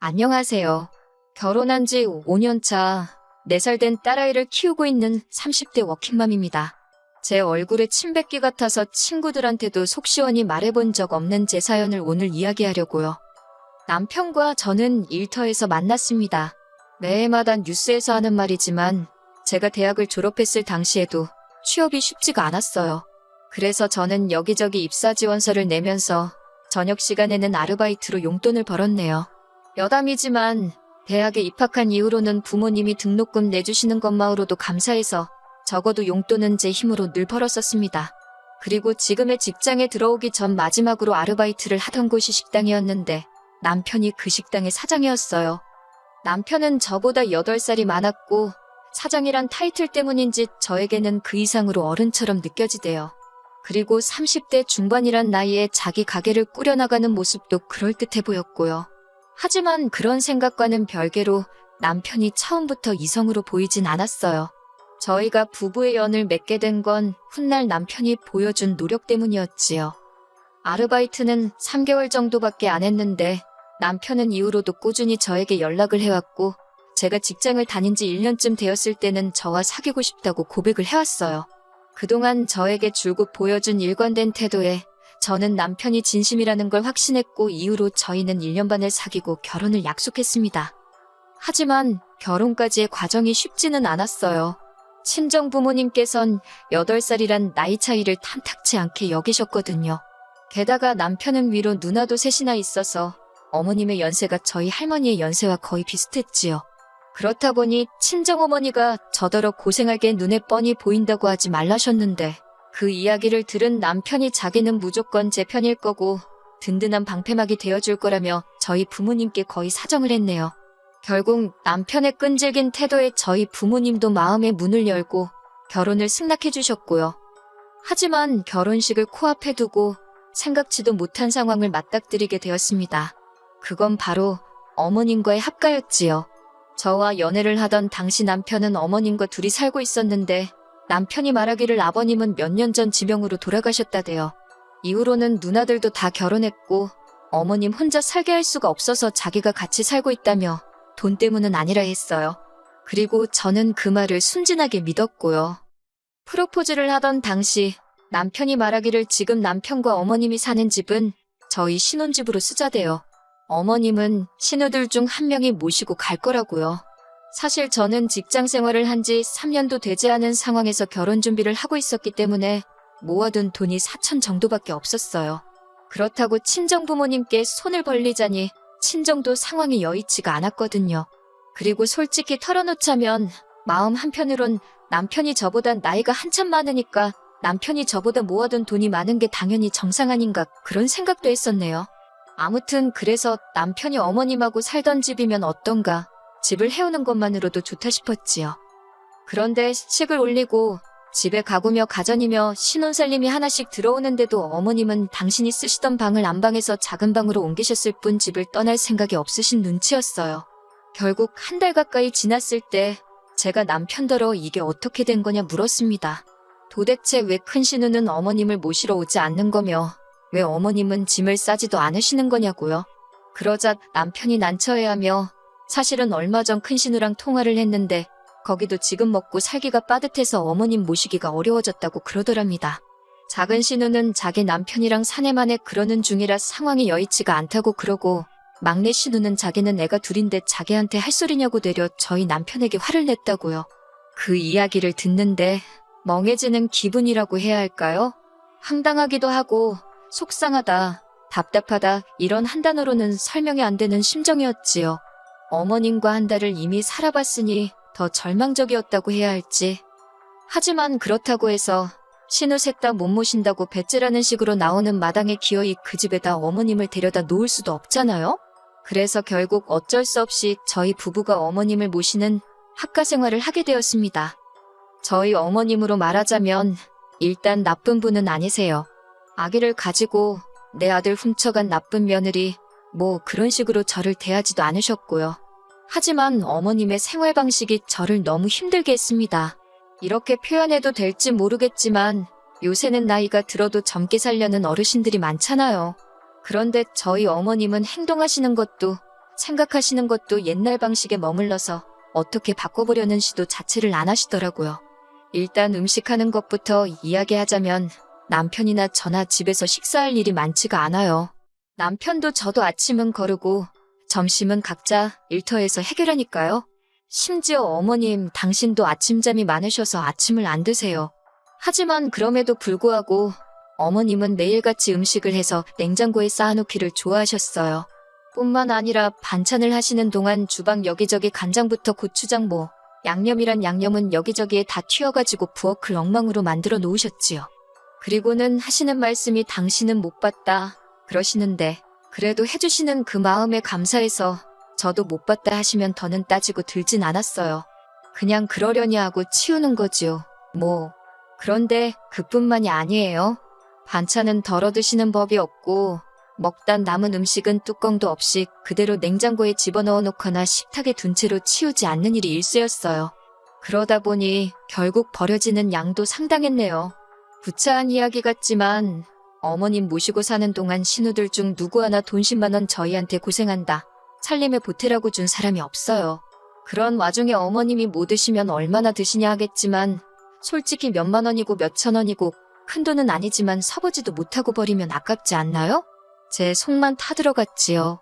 안녕하세요. 결혼한 지 5년 차, 4살 된 딸아이를 키우고 있는 30대 워킹맘입니다. 제 얼굴에 침 뱉기 같아서 친구들한테도 속 시원히 말해본 적 없는 제 사연을 오늘 이야기하려고요. 남편과 저는 일터에서 만났습니다. 매해마다 뉴스에서 하는 말이지만 제가 대학을 졸업했을 당시에도 취업이 쉽지가 않았어요. 그래서 저는 여기저기 입사 지원서를 내면서 저녁 시간에는 아르바이트로 용돈을 벌었네요. 여담이지만 대학에 입학한 이후로는 부모님이 등록금 내주시는 것만으로도 감사해서 적어도 용돈은 제 힘으로 늘 벌었었습니다. 그리고 지금의 직장에 들어오기 전 마지막으로 아르바이트를 하던 곳이 식당이었는데 남편이 그 식당의 사장이었어요. 남편은 저보다 8살이 많았고 사장이란 타이틀 때문인지 저에게는 그 이상으로 어른처럼 느껴지대요. 그리고 30대 중반이란 나이에 자기 가게를 꾸려나가는 모습도 그럴듯해 보였고요. 하지만 그런 생각과는 별개로 남편이 처음부터 이성으로 보이진 않았어요. 저희가 부부의 연을 맺게 된 건 훗날 남편이 보여준 노력 때문이었지요. 아르바이트는 3개월 정도밖에 안 했는데 남편은 이후로도 꾸준히 저에게 연락을 해왔고 제가 직장을 다닌 지 1년쯤 되었을 때는 저와 사귀고 싶다고 고백을 해왔어요. 그동안 저에게 줄곧 보여준 일관된 태도에 저는 남편이 진심이라는 걸 확신했고 이후로 저희는 1년 반을 사귀고 결혼을 약속했습니다. 하지만 결혼까지의 과정이 쉽지는 않았어요. 친정 부모님께선 8살이란 나이 차이를 탐탁치 않게 여기셨거든요. 게다가 남편은 위로 누나도 셋이나 있어서 어머님의 연세가 저희 할머니의 연세와 거의 비슷했지요. 그렇다 보니 친정어머니가 저더러 고생하게 눈에 뻔히 보인다고 하지 말라셨는데 그 이야기를 들은 남편이 자기는 무조건 제 편일 거고 든든한 방패막이 되어줄 거라며 저희 부모님께 거의 사정을 했네요. 결국 남편의 끈질긴 태도에 저희 부모님도 마음의 문을 열고 결혼을 승낙해 주셨고요. 하지만 결혼식을 코앞에 두고 생각지도 못한 상황을 맞닥뜨리게 되었습니다. 그건 바로 어머님과의 합가였지요. 저와 연애를 하던 당시 남편은 어머님과 둘이 살고 있었는데 남편이 말하기를 아버님은 몇 년 전 지병으로 돌아가셨다대요. 이후로는 누나들도 다 결혼했고 어머님 혼자 살게 할 수가 없어서 자기가 같이 살고 있다며 돈 때문은 아니라 했어요. 그리고 저는 그 말을 순진하게 믿었고요. 프로포즈를 하던 당시 남편이 말하기를 지금 남편과 어머님이 사는 집은 저희 신혼집으로 쓰자대요. 어머님은 신우들 중 한 명이 모시고 갈 거라고요. 사실 저는 직장 생활을 한 지 3년도 되지 않은 상황에서 결혼 준비를 하고 있었기 때문에 모아둔 돈이 4천 정도밖에 없었어요. 그렇다고 친정 부모님께 손을 벌리자니 친정도 상황이 여의치가 않았거든요. 그리고 솔직히 털어놓자면 마음 한편으론 남편이 저보다 나이가 한참 많으니까 남편이 저보다 모아둔 돈이 많은 게 당연히 정상 아닌가 그런 생각도 했었네요. 아무튼 그래서 남편이 어머님하고 살던 집이면 어떤가 집을 해오는 것만으로도 좋다 싶었지요. 그런데 식을 올리고 집에 가구며 가전이며 신혼살림이 하나씩 들어오는데도 어머님은 당신이 쓰시던 방을 안방에서 작은 방으로 옮기셨을 뿐 집을 떠날 생각이 없으신 눈치였어요. 결국 한 달 가까이 지났을 때 제가 남편더러 이게 어떻게 된 거냐 물었습니다. 도대체 왜 큰 신우는 어머님을 모시러 오지 않는 거며 왜 어머님은 짐을 싸지도 않으시는 거냐고요. 그러자 남편이 난처해하며 사실은 얼마 전큰 신우랑 통화를 했는데 거기도 지금 먹고 살기가 빠듯해서 어머님 모시기가 어려워졌다고 그러더랍니다. 작은 신우는 자기 남편이랑 사내만에 그러는 중이라 상황이 여의치가 않다고 그러고 막내 신우는 자기는 애가 둘인데 자기한테 할 소리냐고 내려 저희 남편에게 화를 냈다고요. 그 이야기를 듣는데 멍해지는 기분이라고 해야 할까요? 황당하기도 하고 속상하다, 답답하다 이런 한 단어로는 설명이 안 되는 심정이었지요. 어머님과 한 달을 이미 살아봤으니 더 절망적이었다고 해야 할지. 하지만 그렇다고 해서 신우 셋 다 못 모신다고 배째라는 식으로 나오는 마당에 기어이 그 집에다 어머님을 데려다 놓을 수도 없잖아요? 그래서 결국 어쩔 수 없이 저희 부부가 어머님을 모시는 학가 생활을 하게 되었습니다. 저희 어머님으로 말하자면 일단 나쁜 분은 아니세요. 아기를 가지고 내 아들 훔쳐간 나쁜 며느리 뭐 그런 식으로 저를 대하지도 않으셨고요. 하지만 어머님의 생활 방식이 저를 너무 힘들게 했습니다. 이렇게 표현해도 될지 모르겠지만 요새는 나이가 들어도 젊게 살려는 어르신들이 많잖아요. 그런데 저희 어머님은 행동하시는 것도 생각하시는 것도 옛날 방식에 머물러서 어떻게 바꿔보려는 시도 자체를 안 하시더라고요. 일단 음식하는 것부터 이야기하자면 남편이나 저나 집에서 식사할 일이 많지가 않아요. 남편도 저도 아침은 거르고 점심은 각자 일터에서 해결하니까요. 심지어 어머님, 당신도 아침잠이 많으셔서 아침을 안 드세요. 하지만 그럼에도 불구하고 어머님은 매일같이 음식을 해서 냉장고에 쌓아놓기를 좋아하셨어요. 뿐만 아니라 반찬을 하시는 동안 주방 여기저기 간장부터 고추장 뭐 양념이란 양념은 여기저기에 다 튀어가지고 부엌을 엉망으로 만들어 놓으셨지요. 그리고는 하시는 말씀이 당신은 못 봤다 그러시는데 그래도 해주시는 그 마음에 감사해서 저도 못 봤다 하시면 더는 따지고 들진 않았어요. 그냥 그러려니 하고 치우는 거지요. 뭐. 그런데 그뿐만이 아니에요. 반찬은 덜어 드시는 법이 없고 먹다 남은 음식은 뚜껑도 없이 그대로 냉장고에 집어넣어 놓거나 식탁에 둔 채로 치우지 않는 일이 일쑤였어요. 그러다 보니 결국 버려지는 양도 상당했네요. 부차한 이야기 같지만 어머님 모시고 사는 동안 신우들 중 누구 하나 돈 10만 원 저희한테 고생한다. 살림에 보태라고 준 사람이 없어요. 그런 와중에 어머님이 뭐 드시면 얼마나 드시냐 하겠지만 솔직히 몇만 원이고 몇천 원이고 큰 돈은 아니지만 서보지도 못하고 버리면 아깝지 않나요? 제 속만 타들어갔지요.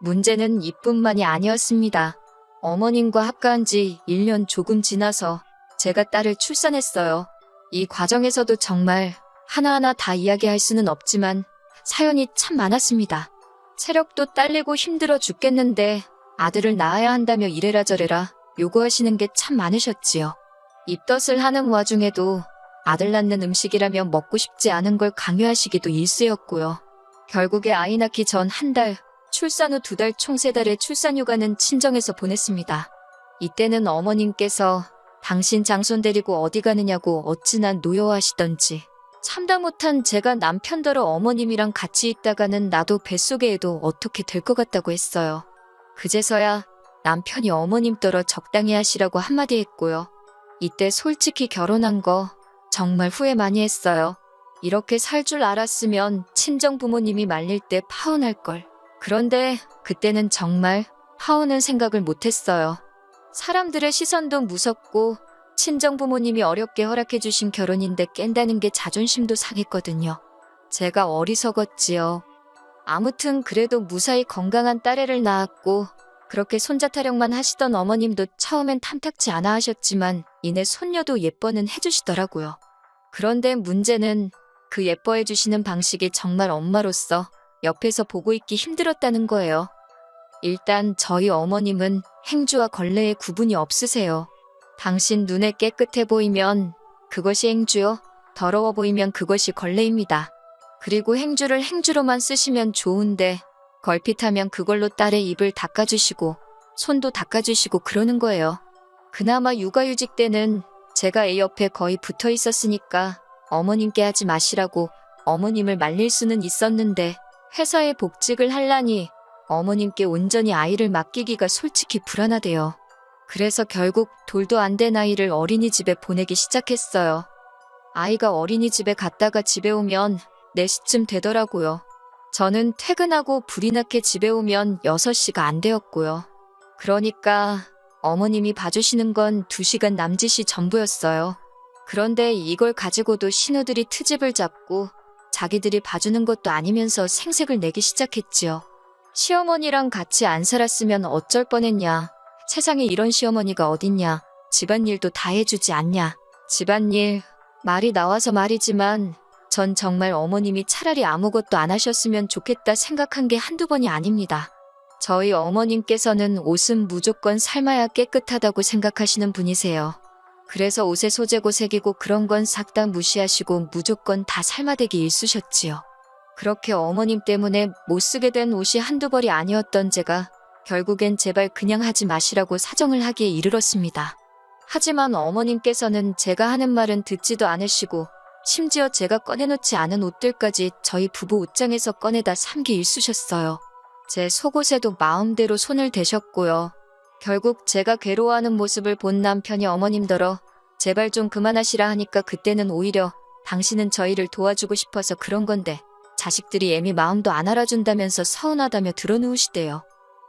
문제는 이뿐만이 아니었습니다. 어머님과 합가한 지 1년 조금 지나서 제가 딸을 출산했어요. 이 과정에서도 정말 하나하나 다 이야기할 수는 없지만 사연이 참 많았습니다. 체력도 딸리고 힘들어 죽겠는데 아들을 낳아야 한다며 이래라 저래라 요구하시는 게 참 많으셨지요. 입덧을 하는 와중에도 아들 낳는 음식이라며 먹고 싶지 않은 걸 강요하시기도 일쑤였고요. 결국에 아이 낳기 전 한 달, 출산 후 두 달 총 세 달의 출산휴가는 친정에서 보냈습니다. 이때는 어머님께서 당신 장손 데리고 어디 가느냐고 어찌나 노여워하시던지 참다 못한 제가 남편더러 어머님이랑 같이 있다가는 나도 뱃속에 도 어떻게 될 것 같다고 했어요. 그제서야 남편이 어머님더러 적당히 하시라고 한마디 했고요. 이때 솔직히 결혼한 거 정말 후회 많이 했어요. 이렇게 살 줄 알았으면 친정 부모님이 말릴 때 파혼할 걸. 그런데 그때는 정말 파혼은 생각을 못했어요. 사람들의 시선도 무섭고 친정 부모님이 어렵게 허락해 주신 결혼인데 깬다는 게 자존심도 상했거든요. 제가 어리석었지요. 아무튼 그래도 무사히 건강한 딸애를 낳았고 그렇게 손자 타령만 하시던 어머님도 처음엔 탐탁치 않아 하셨지만 이내 손녀도 예뻐는 해주시더라고요. 그런데 문제는 그 예뻐해 주시는 방식이 정말 엄마로서 옆에서 보고 있기 힘들었다는 거예요. 일단 저희 어머님은 행주와 걸레에 구분이 없으세요. 당신 눈에 깨끗해 보이면 그것이 행주요. 더러워 보이면 그것이 걸레입니다. 그리고 행주를 행주로만 쓰시면 좋은데 걸핏하면 그걸로 딸의 입을 닦아주시고 손도 닦아주시고 그러는 거예요. 그나마 육아휴직 때는 제가 애 옆에 거의 붙어 있었으니까 어머님께 하지 마시라고 어머님을 말릴 수는 있었는데 회사에 복직을 하려니 어머님께 온전히 아이를 맡기기가 솔직히 불안하대요. 그래서 결국 돌도 안 된 아이를 어린이집에 보내기 시작했어요. 아이가 어린이집에 갔다가 집에 오면 4시쯤 되더라고요. 저는 퇴근하고 불이 나게 집에 오면 6시가 안 되었고요. 그러니까 어머님이 봐주시는 건 2시간 남짓이 전부였어요. 그런데 이걸 가지고도 신우들이 트집을 잡고 자기들이 봐주는 것도 아니면서 생색을 내기 시작했지요. 시어머니랑 같이 안 살았으면 어쩔 뻔했냐. 세상에 이런 시어머니가 어딨냐. 집안일도 다 해주지 않냐. 집안일. 말이 나와서 말이지만 전 정말 어머님이 차라리 아무것도 안 하셨으면 좋겠다 생각한 게 한두 번이 아닙니다. 저희 어머님께서는 옷은 무조건 삶아야 깨끗하다고 생각하시는 분이세요. 그래서 옷의 소재고 색이고 그런 건 싹 다 무시하시고 무조건 다 삶아대기 일쑤셨지요. 그렇게 어머님 때문에 못 쓰게 된 옷이 한두 벌이 아니었던 제가 결국엔 제발 그냥 하지 마시라고 사정을 하기에 이르렀습니다. 하지만 어머님께서는 제가 하는 말은 듣지도 않으시고 심지어 제가 꺼내놓지 않은 옷들까지 저희 부부 옷장에서 꺼내다 삼기 일쑤셨어요. 제 속옷에도 마음대로 손을 대셨고요. 결국 제가 괴로워하는 모습을 본 남편이 어머님더러 제발 좀 그만하시라 하니까 그때는 오히려 당신은 저희를 도와주고 싶어서 그런 건데 자식들이 애미 마음도 안 알아준다면서 서운하다며 들어누우시대요.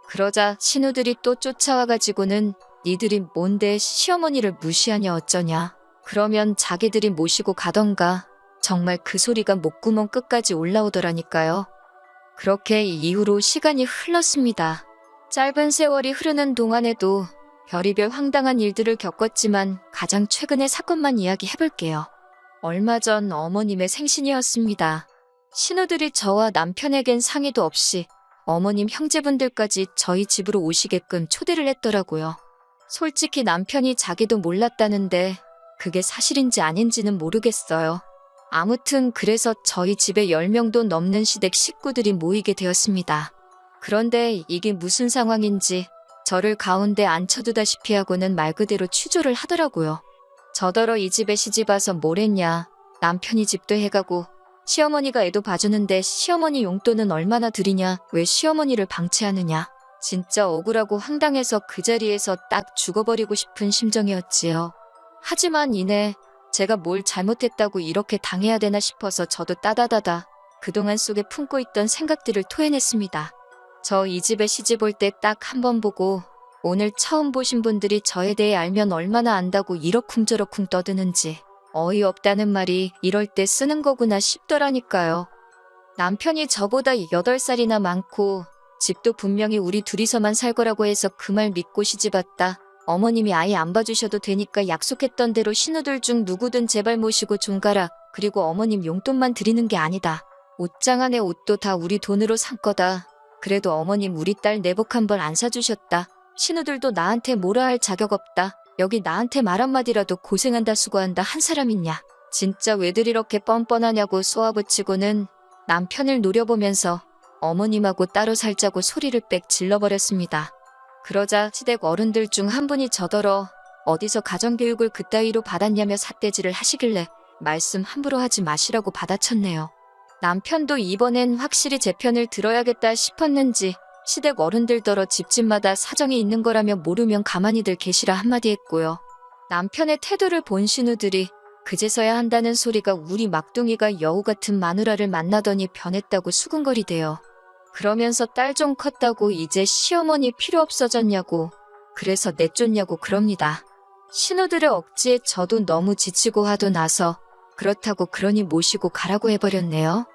그러자 신우들이 또 쫓아와가지고는 니들이 뭔데 시어머니를 무시하냐 어쩌냐. 그러면 자기들이 모시고 가던가. 정말 그 소리가 목구멍 끝까지 올라오더라니까요. 그렇게 이후로 시간이 흘렀습니다. 짧은 세월이 흐르는 동안에도 별의별 황당한 일들을 겪었지만 가장 최근의 사건만 이야기해볼게요. 얼마 전 어머님의 생신이었습니다. 신우들이 저와 남편에겐 상의도 없이 어머님 형제분들까지 저희 집으로 오시게끔 초대를 했더라고요. 솔직히 남편이 자기도 몰랐다는데 그게 사실인지 아닌지는 모르겠어요. 아무튼 그래서 저희 집에 10명도 넘는 시댁 식구들이 모이게 되었습니다. 그런데 이게 무슨 상황인지 저를 가운데 앉혀두다시피 하고는 말 그대로 취조를 하더라고요. 저더러 이 집에 시집 와서 뭘 했냐. 남편이 집도 해가고 시어머니가 애도 봐주는데 시어머니 용돈은 얼마나 드리냐. 왜 시어머니를 방치하느냐. 진짜 억울하고 황당해서 그 자리에서 딱 죽어버리고 싶은 심정이었지요. 하지만 이내 제가 뭘 잘못했다고 이렇게 당해야 되나 싶어서 저도 따다다다 그동안 속에 품고 있던 생각들을 토해냈습니다. 저 이 집에 시집 올 때 딱 한 번 보고 오늘 처음 보신 분들이 저에 대해 알면 얼마나 안다고 이러쿵저러쿵 떠드는지 어이없다는 말이 이럴 때 쓰는 거구나 싶더라니까요. 남편이 저보다 8살이나 많고 집도 분명히 우리 둘이서만 살 거라고 해서 그 말 믿고 시집 왔다. 어머님이 아예 안 봐주셔도 되니까 약속했던 대로 신우들 중 누구든 제발 모시고 좀 가라. 그리고 어머님 용돈만 드리는 게 아니다. 옷장 안에 옷도 다 우리 돈으로 산 거다. 그래도 어머님 우리 딸 내복 한 벌 안 사주셨다. 신우들도 나한테 뭐라 할 자격 없다. 여기 나한테 말 한마디라도 고생한다 수고한다 한 사람 있냐. 진짜 왜들 이렇게 뻔뻔하냐고 쏘아붙이고는 남편을 노려보면서 어머님하고 따로 살자고 소리를 빽 질러버렸습니다. 그러자 시댁 어른들 중 한 분이 저더러 어디서 가정교육을 그따위로 받았냐며 삿대질을 하시길래 말씀 함부로 하지 마시라고 받아쳤네요. 남편도 이번엔 확실히 제 편을 들어야겠다 싶었는지 시댁 어른들더러 집집마다 사정이 있는 거라며 모르면 가만히들 계시라 한마디 했고요. 남편의 태도를 본 신우들이 그제서야 한다는 소리가 우리 막둥이가 여우 같은 마누라를 만나더니 변했다고 수근거리대요. 그러면서 딸 좀 컸다고 이제 시어머니 필요 없어졌냐고 그래서 내쫓냐고 그럽니다. 신우들의 억지에 저도 너무 지치고 하도 나서 그렇다고 그러니 모시고 가라고 해버렸네요.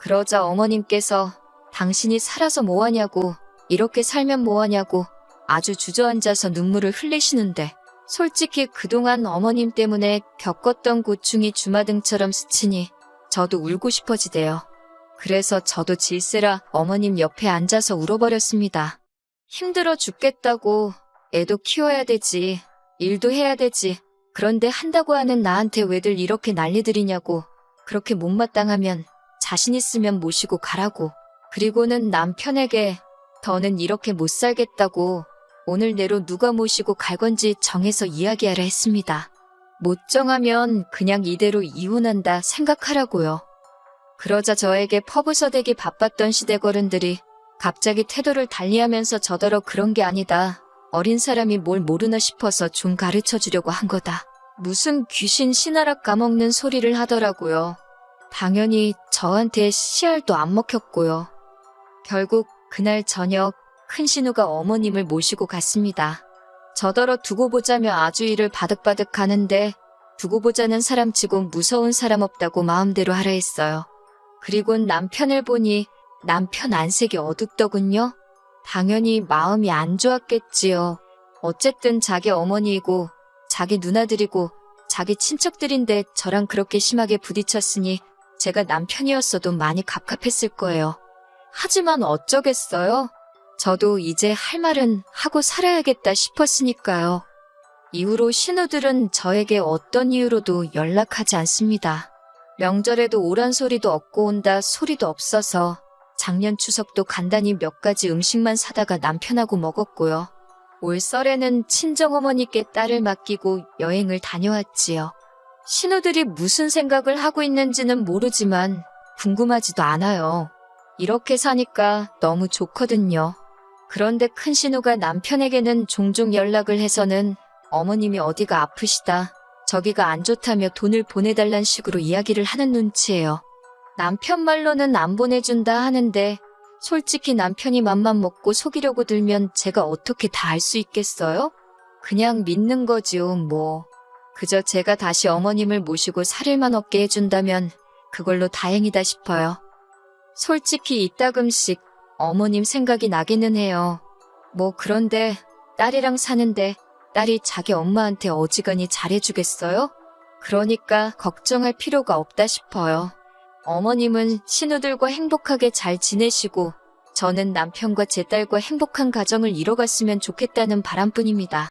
그러자 어머님께서 당신이 살아서 뭐하냐고 이렇게 살면 뭐하냐고 아주 주저앉아서 눈물을 흘리시는데 솔직히 그동안 어머님 때문에 겪었던 고충이 주마등처럼 스치니 저도 울고 싶어지대요. 그래서 저도 질세라 어머님 옆에 앉아서 울어버렸습니다. 힘들어 죽겠다고 애도 키워야 되지, 일도 해야 되지. 그런데 한다고 하는 나한테 왜들 이렇게 난리들이냐고. 그렇게 못마땅하면 자신 있으면 모시고 가라고. 그리고는 남편에게 더는 이렇게 못 살겠다고 오늘 내로 누가 모시고 갈 건지 정해서 이야기하라 했습니다. 못 정하면 그냥 이대로 이혼한다 생각하라고요. 그러자 저에게 퍼부서대기 바빴던 시댁 어른들이 갑자기 태도를 달리하면서 저더러 그런 게 아니다. 어린 사람이 뭘 모르나 싶어서 좀 가르쳐 주려고 한 거다. 무슨 귀신 신하락 까먹는 소리를 하더라고요. 당연히 저한테 씨알도 안 먹혔고요. 결국 그날 저녁 큰 신우가 어머님을 모시고 갔습니다. 저더러 두고 보자며 아주 이를 바득바득 가는데 두고 보자는 사람치고 무서운 사람 없다고 마음대로 하라 했어요. 그리곤 남편을 보니 남편 안색이 어둡더군요. 당연히 마음이 안 좋았겠지요. 어쨌든 자기 어머니이고 자기 누나들이고 자기 친척들인데 저랑 그렇게 심하게 부딪혔으니 제가 남편이었어도 많이 갑갑했을 거예요. 하지만 어쩌겠어요? 저도 이제 할 말은 하고 살아야겠다 싶었으니까요. 이후로 신우들은 저에게 어떤 이유로도 연락하지 않습니다. 명절에도 오란 소리도 없고 온다 소리도 없어서 작년 추석도 간단히 몇 가지 음식만 사다가 남편하고 먹었고요. 올 설에는 친정어머니께 딸을 맡기고 여행을 다녀왔지요. 신우들이 무슨 생각을 하고 있는지는 모르지만 궁금하지도 않아요. 이렇게 사니까 너무 좋거든요. 그런데 큰 신우가 남편에게는 종종 연락을 해서는 어머님이 어디가 아프시다. 저기가 안 좋다며 돈을 보내달란 식으로 이야기를 하는 눈치예요. 남편 말로는 안 보내준다 하는데 솔직히 남편이 맘만 먹고 속이려고 들면 제가 어떻게 다 알 수 있겠어요? 그냥 믿는 거지요, 뭐. 그저 제가 다시 어머님을 모시고 살일만 없게 해준다면 그걸로 다행이다 싶어요. 솔직히 이따금씩 어머님 생각이 나기는 해요. 뭐 그런데 딸이랑 사는데 딸이 자기 엄마한테 어지간히 잘해주겠어요? 그러니까 걱정할 필요가 없다 싶어요. 어머님은 신우들과 행복하게 잘 지내시고 저는 남편과 제 딸과 행복한 가정을 이뤄갔으면 좋겠다는 바람뿐입니다.